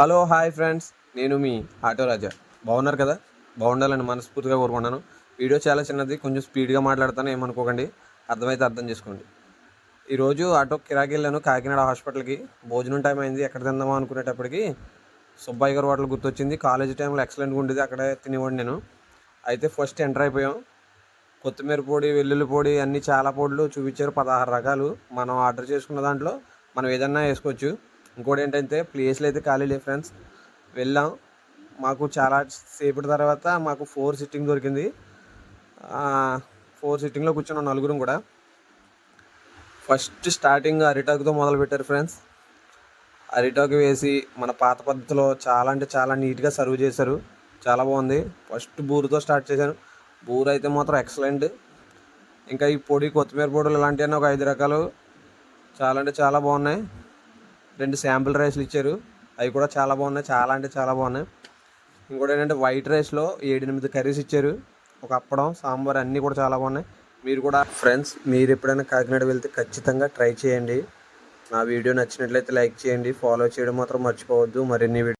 Hello hi friends. నేను మీ auto రాజా. బాగున్నారు కదా? బాగుండాలని మనస్ఫూర్తిగా కోరుకున్నాను వీడియో చాలా చిన్నది కొంచెం స్పీడ్గా మాట్లాడతాను ఏమనుకోకండి. అర్థమైతే అర్థం చేసుకోండి. ఈరోజు ఆటో కిరాకి వెళ్ళాను కాకినాడ హాస్పిటల్కి భోజనం టైం అయింది. ఎక్కడ తిందామా అనుకునేటప్పటికి సుబ్బాయి గారు హోటల్ గుర్తొచ్చింది. కాలేజీ టైంలో ఎక్సలెంట్గా ఉండేది. అక్కడే తినేవాడిని నేను. అయితే ఫస్ట్ ఎంటర్ అయిపోయాం. కొత్తిమీర పొడి వెల్లుల్లి పొడి అన్నీ చాలా పొడులు చూపించారు. పదహారు రకాలు. మనం ఆర్డర్ చేసుకున్న దాంట్లో మనం ఏదన్నా వేసుకోవచ్చు. ఇంకోటి ఏంటంటే ప్లేస్లు అయితే ఖాళీ లేవు ఫ్రెండ్స్. వెళ్ళాం. మాకు చాలా సేపటి తర్వాత మాకు ఫోర్ సిట్టింగ్ దొరికింది. ఫోర్ సిట్టింగ్లో కూర్చున్నాం నలుగురం కూడా. ఫస్ట్ స్టార్టింగ్ అరిటాకుతో మొదలు పెట్టారు ఫ్రెండ్స్. అరిటాకు వేసి మన పాత పద్ధతిలో చాలా అంటే చాలా నీట్గా సర్వ్ చేశారు. చాలా బాగుంది. ఫస్ట్ బూరుతో స్టార్ట్ చేశాను బూరు అయితే మాత్రం ఎక్సలెంట్. ఇంకా ఈ పొడి కొత్తిమీర పొడులు ఇలాంటివన్నీ ఒక ఐదు రకాలు. చాలా అంటే చాలా బాగున్నాయి. రెండు శాంపుల్ రైస్లు ఇచ్చారు. అవి కూడా చాలా బాగున్నాయి. చాలా అంటే చాలా బాగున్నాయి. ఇంకోటి ఏంటంటే వైట్ రైస్లో ఏడెనిమిది కర్రీస్ ఇచ్చారు. ఒక అప్పడం సాంబార్ అన్నీ కూడా చాలా బాగున్నాయి. మీరు కూడా ఫ్రెండ్స్ మీరు ఎప్పుడైనా కాకినాడ వెళ్తే ఖచ్చితంగా ట్రై చేయండి. నా వీడియో నచ్చినట్లయితే లైక్ చేయండి. ఫాలో చేయడం మాత్రం మర్చిపోవద్దు. మరిన్ని వీడియో